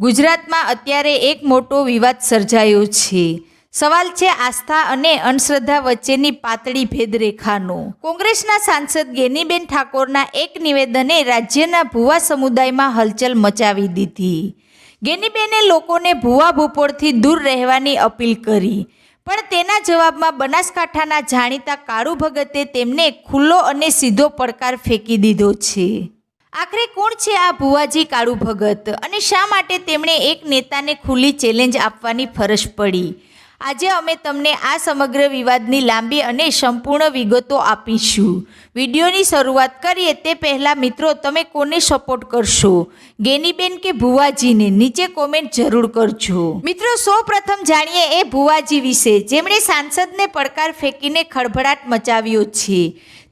ગુજરાતમાં અત્યારે એક મોટો વિવાદ સર્જાયો છે. સવાલ છે આસ્થા અને અંધશ્રદ્ધા વચ્ચેની પાતળી ભેદરેખાનો. કોંગ્રેસના સાંસદ ગેનીબેન ઠાકોરના એક નિવેદને રાજ્યના ભુવા સમુદાયમાં હલચલ મચાવી દીધી. ગેનીબેને લોકોને ભુવા ભૂપોળથી દૂર રહેવાની અપીલ કરી, પણ તેના જવાબમાં બનાસકાંઠાના જાણીતા કાળુ ભગતે તેમને ખુલ્લો અને સીધો પડકાર ફેંકી દીધો છે. આખરે કોણ છે આ ભુવાજી કાળુ ભગત? અને શા માટે તેમણે એક નેતાને ખુલ્લી ચેલેન્જ આપવાની ફરજ પડી? આજે અમે તમને આ સમગ્ર વિવાદની લાંબી અને સંપૂર્ણ વિગતો આપીશું. વિડીયોની શરૂઆત કરીએ તે પહેલાં મિત્રો, તમે કોને સપોર્ટ કરશો? ગેનીબેન કે ભુવાજીને? નીચે કોમેન્ટ જરૂર કરજો. મિત્રો સૌ પ્રથમ જાણીએ એ ભુવાજી વિશે. જેમણે સાંસદને પડકાર ફેંકીને ખળભળાટ મચાવ્યો છે.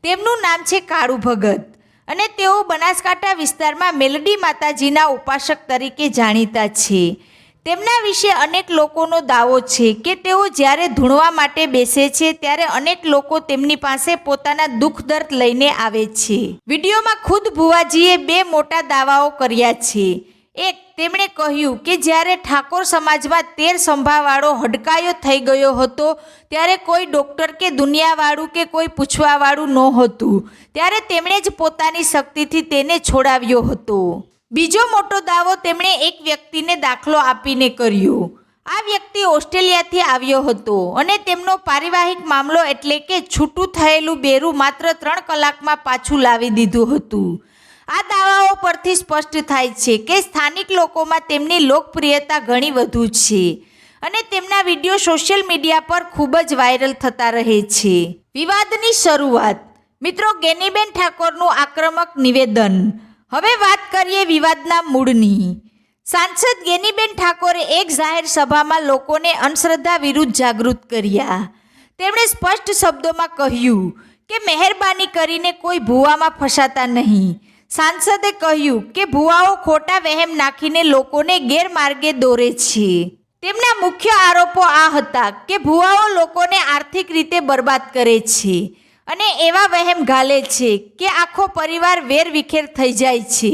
તેમનું નામ છે કાળુ ભગત. અને તેઓ બનાસકાંઠા વિસ્તારમાં મેલડી માતાજીના ઉપાસક તરીકે જાણીતા છે. તેમના વિશે અનેક લોકોનો દાવો છે કે તેઓ જ્યારે ધૂણવા માટે બેસે છે ત્યારે અનેક લોકો તેમની પાસે પોતાના દુઃખ દર્દ લઈને આવે છે. વિડીયોમાં ખુદ ભુવાજીએ બે મોટા દાવાઓ કર્યા છે. એક તેમણે કહ્યું કે જ્યારે ઠાકોર સમાજમાં તેર સંભાવાળો હડકાયો થઈ ગયો હતો, ત્યારે કોઈ ડૉક્ટર કે દુનિયાવાળું કે કોઈ પૂછવાવાળું નહોતું. ત્યારે તેમણે જ પોતાની શક્તિથી તેને છોડાવ્યો હતો. બીજો મોટો દાવો તેમણે એક વ્યક્તિને દાખલો આપીને કર્યો. આ વ્યક્તિ ઓસ્ટ્રેલિયાથી આવ્યો હતો અને તેમનો પારિવારિક મામલો એટલે કે છૂટું થયેલું બેરું માત્ર ત્રણ કલાકમાં પાછું લાવી દીધું હતું. આ દાવાઓ પરથી સ્પષ્ટ થાય છે કે સ્થાનિક લોકોમાં તેમની લોકપ્રિયતા ઘણી વધુ છે અને તેમના વીડિયો સોશિયલ મીડિયા પર ખૂબ જ વાયરલ થતા રહે છે. વિવાદની શરૂઆત. મિત્રો, ગેનીબેન ઠાકોરનું આક્રમક નિવેદન. હવે વાત કરીએ વિવાદના મૂળની. સાંસદ ગેનીબેન ઠાકોરે એક જાહેર સભામાં લોકોને અંધશ્રદ્ધા વિરુદ્ધ જાગૃત કર્યા. તેમણે સ્પષ્ટ શબ્દોમાં કહ્યું કે, મહેરબાની કરીને કોઈ ભૂવામાં ફસાતા નહીં. સાંસદે કહ્યું કે ભુવાઓ ખોટા વહેમ નાખીને લોકોને ગેરમાર્ગે દોરે છે. તેમના મુખ્ય આરોપો આ હતા કે ભુવાઓ લોકોને આર્થિક રીતે બરબાદ કરે છે અને એવા વહેમ ઘાલે છે કે આખો પરિવાર વેરવિખેર થઈ જાય છે.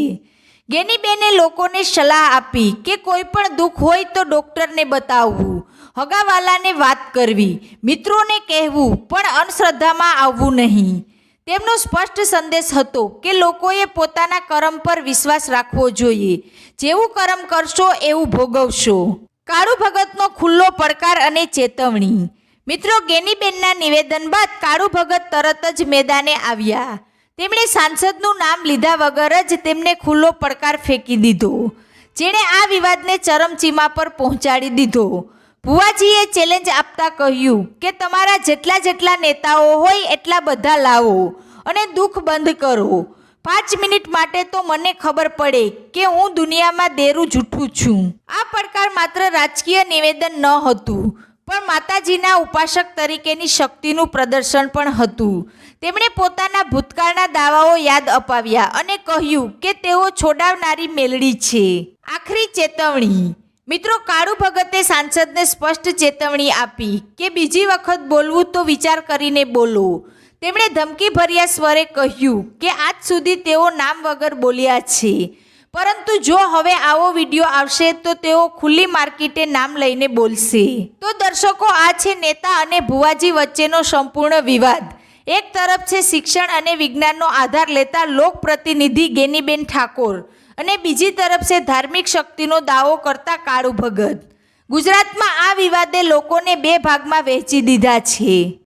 ગેનીબેને લોકોને સલાહ આપી કે કોઈ પણ દુઃખ હોય તો ડૉક્ટરને બતાવવું. હગાવાલાને વાત કરવી. મિત્રોને કહેવું પણ અંધશ્રદ્ધામાં આવવું નહીં. તેમનો સ્પષ્ટ સંદેશ હતો કે લોકોએ પોતાના કર્મ પર વિશ્વાસ રાખવો જોઈએ. જેવું કર્મ કરશો, એવું ભોગવશો. કાળુ ભગતનો ખુલ્લો પડકાર અને ચેતવણી. મિત્રો, ગેનીબેનના નિવેદન બાદ કાળુ ભગત તરત જ મેદાને આવ્યા. તેમણે સાંસદનું નામ લીધા વગર જ તેમને ખુલ્લો પડકાર ફેંકી દીધો. જેણે આ વિવાદને ચરમચીમા પર પહોંચાડી દીધો. ભુવાજીએ ચેલેન્જ આપતા કહ્યું કે તમારા જેટલા જેટલા નેતાઓ હોય એટલા બધા લાવો અને દુઃખ બંધ કરો. પાંચ મિનિટ માટે તો મને ખબર પડે કે હું દુનિયામાં દેરું જૂઠું છું. આ પડકાર માત્ર રાજકીય નિવેદન ન હતું, પણ માતાજીના ઉપાસક તરીકેની શક્તિનું પ્રદર્શન પણ હતું. તેમણે પોતાના ભૂતકાળના દાવાઓ યાદ અપાવ્યા અને કહ્યું કે તેઓ છોડાવનારી મેલડી છે. આખરી ચેતવણી. મિત્રો, કાળુ ભગતે સાંસદને સ્પષ્ટ ચેતવણી આપી કે બીજી વખત બોલવું તો વિચાર કરીને બોલો. તેમણે ધમકીભર્યા સ્વરે કહ્યું કે આજ સુધી તેઓ નામ વગર બોલ્યા છે. પરંતુ જો હવે આવો વીડિયો આવશે તો તેઓ ખુલ્લી માર્કેટે નામ લઈને બોલશે. તો દર્શકો, આ છે નેતા અને ભુવાજી વચ્ચેનો સંપૂર્ણ વિવાદ. એક તરફ છે શિક્ષણ અને વિજ્ઞાનનો આધાર લેતા લોક પ્રતિનિધિ ગેનીબેન ઠાકોર. અને બીજી તરફ છે ધાર્મિક શક્તિનો દાવો કરતા કાળુ ભગત ગુજરાતમાં આ વિવાદે લોકોને બે ભાગમાં વહેંચી દીધા છે.